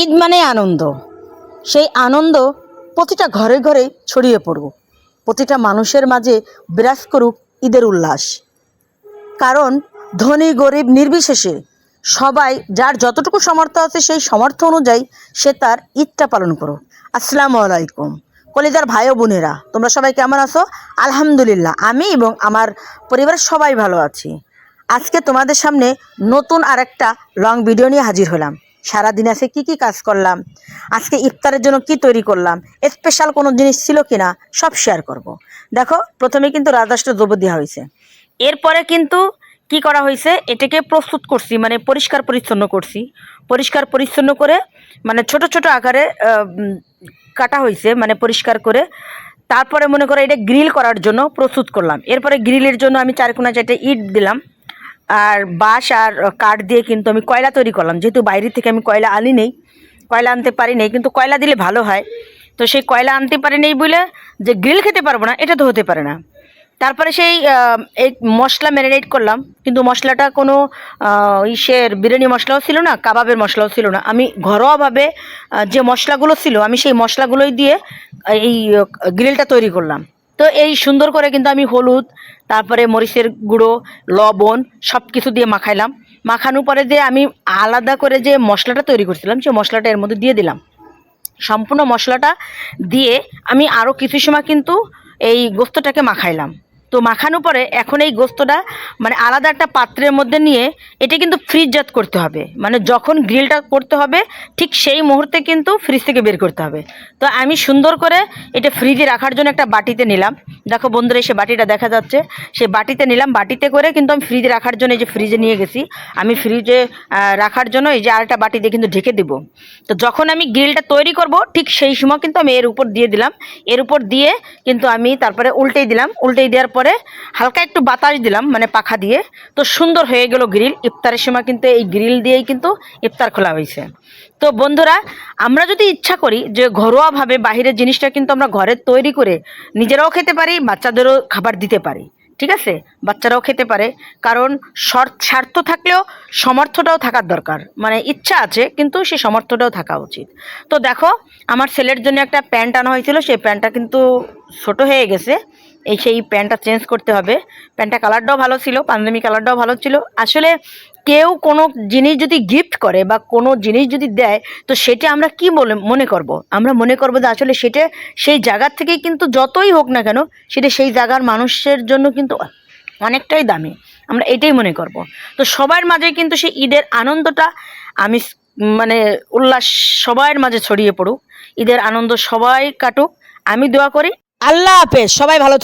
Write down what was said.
ঈদ মানে আনন্দ। সেই আনন্দ প্রতিটা ঘরে ঘরে ছড়িয়ে পড়ুক, প্রতিটা মানুষের মাঝে বিরাজ করুক ঈদের উল্লাস। কারণ ধনী, গরিব, নির্বিশেষে সবাই যার যতটুকু সমর্থ আছে সেই সমর্থ অনুযায়ী সে তার ঈদটা পালন করুক। আসসালামু আলাইকুম। কলিজার ভাই ও বোনেরা, তোমরা সবাই কেমন আছো? আলহামদুলিল্লাহ, আমি এবং আমার পরিবারের সবাই ভালো আছি। আজকে তোমাদের সামনে নতুন আরেকটা লং ভিডিও নিয়ে হাজির হলাম। সারাদিন আজকে কি কি কাজ করলাম? আজকে ইফতারের জন্য কি তৈরি করলাম? স্পেশাল কোনো জিনিস ছিল কিনা? সব শেয়ার করব। দেখো, প্রথমে কিন্তু রাজস্ব দ্রব্য দেওয়া হয়েছে। এরপরে কিন্তু কি করা হয়েছে? এটাকে প্রস্তুত করছি মানে পরিষ্কার পরিচ্ছন্ন করছি। পরিষ্কার পরিচ্ছন্ন করে মানে ছোট ছোট আকারে কাটা হয়েছে মানে পরিষ্কার করে। তারপরে মনে করো এটা গ্রিল করার জন্য প্রস্তুত করলাম। এরপরে গ্রিলের জন্য আমি চারকোনা চারটে ইট দিলাম। আর বাঁশ আর কাঠ দিয়ে কিন্তু আমি কয়লা তৈরি করলাম। যেহেতু বাইরে থেকে আমি কয়লা আনি নেই, কয়লা আনতে পারি নেই, কিন্তু কয়লা দিলে ভালো হয়। তো সেই কয়লা আনতে পারি নেই বলে যে গ্রিল খেতে পারব না, এটা তো হতে পারে না। তারপরে সেই এই মশলা ম্যারিনেট করলাম, কিন্তু মশলাটা কোনো ইসের বিরিয়ানি মশলাও ছিল না, কাবাবের মশলাও ছিল না। আমি ঘরোয়াভাবে যে মশলাগুলো ছিল, আমি সেই মশলাগুলোই দিয়ে এই গ্রিলটা তৈরি করলাম। তো এই সুন্দর করে কিন্তু আমি হলুদ, তারপরে মরিচের গুঁড়ো, লবণ সব কিছু দিয়ে মাখাইলাম। মাখানোর পরে যে আমি আলাদা করে যে মশলাটা তৈরি করছিলাম, সেই মশলাটা এর মধ্যে দিয়ে দিলাম। সম্পূর্ণ মশলাটা দিয়ে আমি আরও কিছু সময় কিন্তু এই গোস্তটাকে মাখাইলাম। তো মাখানোর পরে এখন এই গোস্তটা মানে আলাদা একটা পাত্রের মধ্যে নিয়ে এটা কিন্তু ফ্রিজজাত করতে হবে। মানে যখন গ্রিলটা করতে হবে, ঠিক সেই মুহূর্তে কিন্তু ফ্রিজ থেকে বের করতে হবে। তো আমি সুন্দর করে এটা ফ্রিজে রাখার জন্য একটা বাটিতে নিলাম। দেখো বন্ধুরা সে বাটিটা দেখা যাচ্ছে। সেই বাটিতে নিলাম, বাটিতে করে কিন্তু আমি ফ্রিজে রাখার জন্য এই যে ফ্রিজে নিয়ে গেছি। আমি ফ্রিজে রাখার জন্য এই যে আরেকটা বাটি দিয়ে কিন্তু ঢেকে দেবো। তো যখন আমি গ্রিলটা তৈরি করব, ঠিক সেই সময় কিন্তু আমি এর উপর দিয়ে দিলাম। এর উপর দিয়ে কিন্তু আমি তারপরে উল্টেই দিলাম। উল্টেই দেওয়ার পরে হালকা একটু বাতাস দিলাম মানে পাখা দিয়ে। তো সুন্দর হয়ে গেল গ্রিল ইফতারের সময় কিন্তু এই গ্রিল দিয়েই কিন্তু ইফতার খোলা হয়েছে। তো বন্ধুরা, আমরা যদি ইচ্ছা করি যে ঘরোয়াভাবে বাহিরের জিনিসটা কিন্তু আমরা ঘরে তৈরি করে নিজেরাও খেতে পারি বাচ্চাদেরও খাবার দিতে পারি, ঠিক আছে? বাচ্চারাও খেতে পারে। কারণ স্বার্থ থাকলেও সমর্থটাও থাকার দরকার। মানে ইচ্ছা আছে, কিন্তু সেই সমর্থটাও থাকা উচিত। তো দেখো, আমার ছেলের জন্য একটা প্যান্ট আনা হয়েছিল, সেই প্যান্টটা কিন্তু ছোট হয়ে গেছে। এই সেই প্যান্টটা চেঞ্জ করতে হবে। প্যান্টটা কালারটাও ভালো ছিল, পাঞ্জাবি কালারটাও ভালো ছিল। আসলে কেউ কোনো জিনিস যদি গিফট করে বা কোনো জিনিস যদি দেয়, তো সেটা আমরা কি বলে, মনে করব। আমরা মনে করব যে আসলে সেটা সেই জায়গার থেকেই কিন্তু যতই হোক না কেন, সেটা সেই জায়গার মানুষের জন্য কিন্তু অনেকটাই দামি। আমরা এটাই মনে করব। তো সবার মাঝে কিন্তু সেই ঈদের আনন্দটা আমি মানে উল্লাস সবার মাঝে ছড়িয়ে পড়ুক। ঈদের আনন্দ সবাই কাটুক। আমি দোয়া করি। আল্লাহ হাফেজ। সবাই ভালো